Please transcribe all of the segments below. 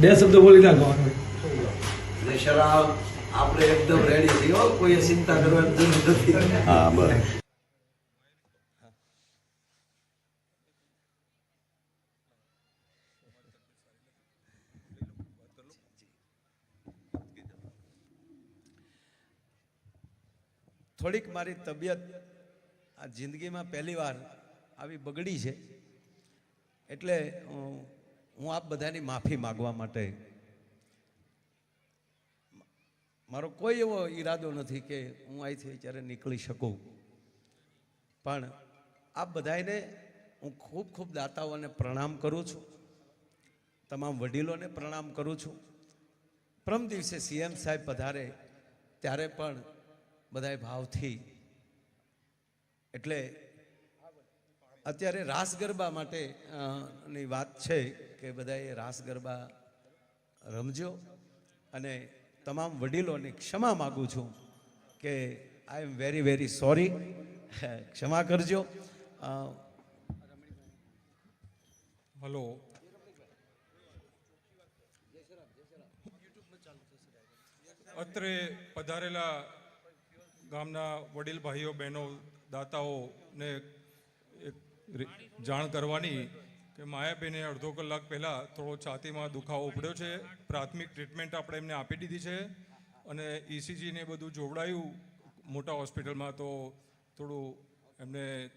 બે શબ્દ બોલી નાખો આપણે એકદમ રેડી છીએ કોઈ ચિંતા કરવાની જરૂર નથી. હા બસ. થોડીક મારી તબિયત આ જિંદગીમાં પહેલી વાર આવી બગડી છે. એટલે હું આપ બધાની માફી માગવા માટે મારો કોઈ એવો ઈરાદો નથી કે હું અહીંથી જ્યારે નીકળી શકું. પણ આપ બધાને હું ખૂબ ખૂબ દાતાઓને પ્રણામ કરું છું. તમામ વડીલોને પ્રણામ કરું છું. પ્રમ દિવસે સીએમ સાહેબ પધારે ત્યારે પણ બધાય ભાવથી, એટલે અત્યારે રાસ ગરબા માટે ની વાત છે કે બધાએ રાસ ગરબા રમજો અને તમામ વડીલોને ક્ષમા માગું છું કે I am very very sorry ક્ષમા કરજો. હલો. અત્રે પધારેલા ગામના વડીલ ભાઈઓ, બહેનો, દાતાઓને એક જાણ કરવાની કે માયાબેને અડધો કલાક પહેલાં થોડો છાતીમાં દુખાવો ઉપડ્યો છે. પ્રાથમિક ટ્રીટમેન્ટ આપણે એમને આપી દીધી છે અને ઈસીજીને બધું જોવડાયું. મોટા હોસ્પિટલમાં તો થોડું એમને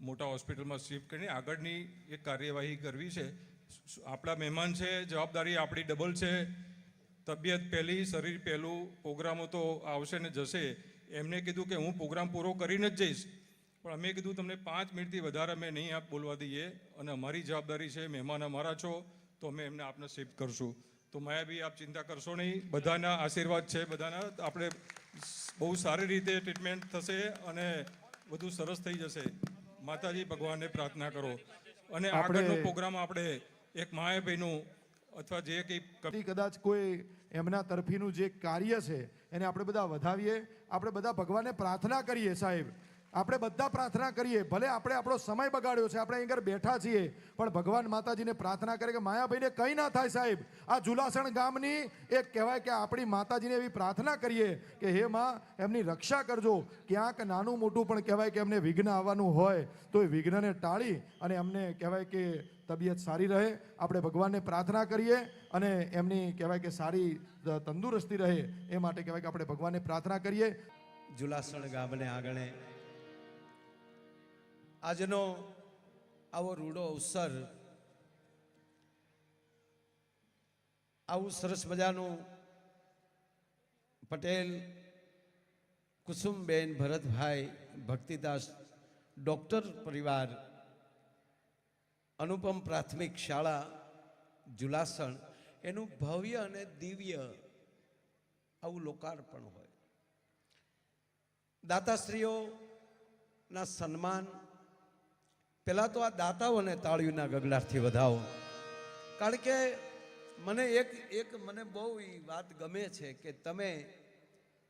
મોટા હોસ્પિટલમાં શિફ્ટ કરીને આગળની એક કાર્યવાહી કરવી છે. આપણા મહેમાન છે, જવાબદારી આપણી ડબલ છે. તબિયત પહેલી, શરીર પહેલું, પ્રોગ્રામો તો આવશે ને જશે. એમને કીધું કે હું પ્રોગ્રામ પૂરો કરીને જ જઈશ. પણ અમે કીધું તમને પાંચ મિનિટથી વધારે અમે નહીં આપ બોલવા દઈએ અને અમારી જવાબદારી છે મહેમાન અમારા છો તો અમે એમને આપને શિફ્ટ કરશું. તો માયાબી આપ ચિંતા કરશો નહીં. બધાના આશીર્વાદ છે બધાના. આપણે બહુ સારી રીતે ટ્રીટમેન્ટ થશે અને બધું સરસ થઈ જશે. માતાજી ભગવાનને પ્રાર્થના કરો. અને આગળનો પ્રોગ્રામ આપણે એક માયાભાઈનું અથવા જે કંઈ કદી કદાચ કોઈ એમના તરફીનું જે કાર્ય છે એને આપણે બધા વધાવીએ. આપણે બધા ભગવાનને પ્રાર્થના કરીએ સાહેબ. આપણે બધા પ્રાર્થના કરીએ. ભલે આપણે આપણો સમય બગાડ્યો છે, આપણે અહીં બેઠા છીએ, પણ ભગવાન માતાજીને પ્રાર્થના કરે કે માયાભાઈને કંઈ ના થાય સાહેબ. આ જુલાસણ ગામની એક કહેવાય કે આપણી માતાજીને એવી પ્રાર્થના કરીએ કે હે માં, એમની રક્ષા કરજો. ક્યાંક નાનું મોટું પણ કહેવાય કે એમને વિઘ્ન આવવાનું હોય, તો એ વિઘ્નને ટાળી અને એમને કહેવાય કે તબિયત સારી રહે. આપણે ભગવાનને પ્રાર્થના કરીએ અને એમની કહેવાય કે સારી તંદુરસ્તી રહે. એ માટે કહેવાય કે આપણે ભગવાનને પ્રાર્થના કરીએ. જુલાસણ ગામને આંગણે આજનો આવો રૂડો અવસર, આવું સરસ મજાનું પટેલ, કુસુમબેન ભરતભાઈ, ભક્તિદાસ, ડૉક્ટર પરિવાર, અનુપમ પ્રાથમિક શાળા, જુલાસણ, એનું ભવ્ય અને દિવ્ય આવું લોકાર્પણ હોય. દાતાશ્રીઓના સન્માન પહેલાં તો આ દાતાઓને તાળીઓના ગગડાથી વધાવો. કારણ કે મને એક એક મને બહુ એ વાત ગમે છે કે તમે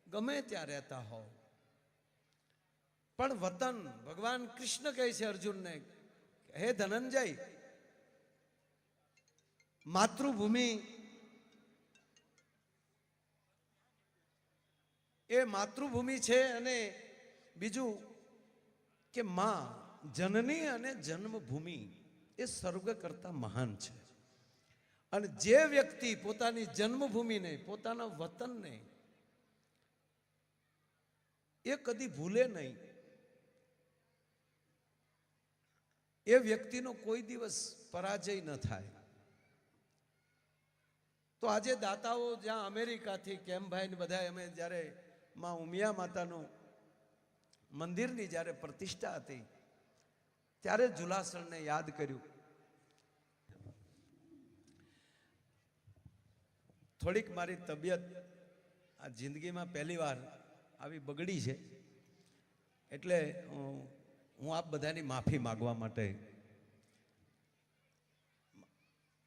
ગમે ત્યાં રહેતા હો પણ વતન, ભગવાન કૃષ્ણ કહે છે અર્જુનને, હે ધનંજય, માતૃભૂમિ એ માતૃભૂમિ છે અને બીજું કે માં જનની અને જન્મભૂમિ એ સ્વર્ગ કરતાં મહાન છે. અને જે વ્યક્તિ પોતાની જન્મભૂમિને પોતાના વતનને એ કદી ભૂલે નહીં. એ વ્યક્તિનો કોઈ દિવસ પરાજય ન થાય. તો આજે દાતાઓ જ્યાં અમેરિકાથી કેમભાઈ ને બધા અમે જ્યારે માં ઉમિયા માતાનું મંદિરની જ્યારે પ્રતિષ્ઠા હતી ત્યારે જુલાસણને યાદ કર્યું. થોડીક મારી તબિયત આ જિંદગીમાં પહેલી વાર આવી બગડી છે. એટલે હું આપ બધાની માફી માગવા માટે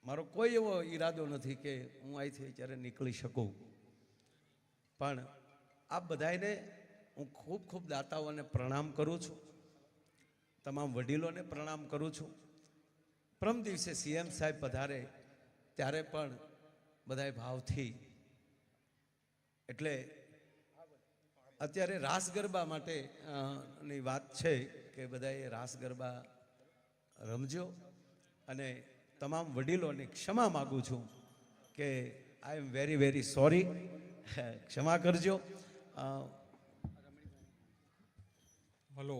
મારો કોઈ એવો ઈરાદો નથી કે હું અહીંથી જ્યારે નીકળી શકું. પણ આપ બધાને હું ખૂબ ખૂબ દાતાઓને પ્રણામ કરું છું. તમામ વડીલોને પ્રણામ કરું છું. પ્રમ દિવસે સીએમ સાહેબ પધારે, ત્યારે પણ બધાએ ભાવથી, એટલે અત્યારે રાસ ગરબા માટે ની વાત છે કે બધાએ રાસ ગરબા રમજો અને તમામ વડીલોને ક્ષમા માગું છું કે I am very very sorry. ક્ષમા કરજો. હલો.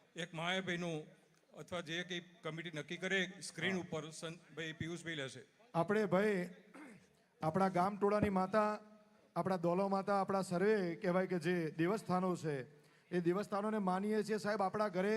એક માયાભાઈનું અથવા જે કંઈ કમિટી નક્કી કરે સ્ક્રીન ઉપર ભાઈ પિયુષભાઈ લેશે. આપણે ભાઈ આપણા ગામ ટોળાની માતા આપણા દોલો માતા આપણા સર્વે કહેવાય કે જે દેવસ્થાનો છે એ દેવસ્થાનોને માનીએ છીએ સાહેબ આપણા ઘરે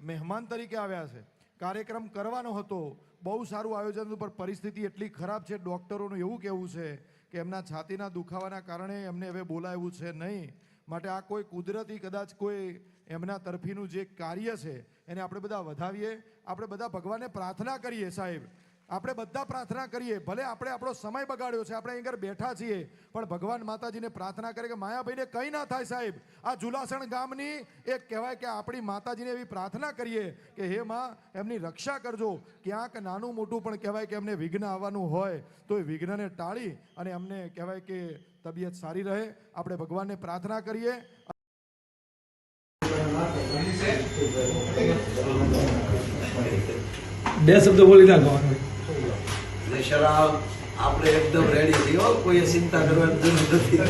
મહેમાન તરીકે આવ્યા છે. કાર્યક્રમ કરવાનો હતો બહુ સારું આયોજન હતું પણ પરિસ્થિતિ એટલી ખરાબ છે ડૉક્ટરોનું એવું કહેવું છે કે એમના છાતીના દુખાવાના કારણે એમને હવે બોલાવ્યું છે નહીં. માટે આ કોઈ કુદરતી કદાચ કોઈ એમના તરફીનું જે કાર્ય છે, એને આપણે બધા વધાવીએ, આપણે બધા ભગવાનને પ્રાર્થના કરીએ સાહેબ. આપણે બધા પ્રાર્થના કરીએ, ભલે આપણે આપણો સમય બગાડ્યો છે, આપણે અહીં બેઠા છીએ, પણ ભગવાન માતાજીને પ્રાર્થના કરે કે માયાભાઈને કંઈ ના થાય સાહેબ. આ જુલાસણ ગામની એક કહેવાય કે આપણી માતાજીને એવી પ્રાર્થના કરીએ કે હે માં, એમની રક્ષા કરજો. ક્યાંક નાનું મોટું પણ કહેવાય કે એમને વિઘ્ન આવવાનું હોય, તો એ વિઘ્નને ટાળી અને એમને કહેવાય કે તબિયત સારી રહે આપણે ભગવાનને પ્રાર્થના કરીએ. બે શબ્દ બોલી નાખો એટલે શરાબ આપણે એકદમ રેડી છીએ હો, કોઈએ ચિંતા કરવાની જરૂર નથી.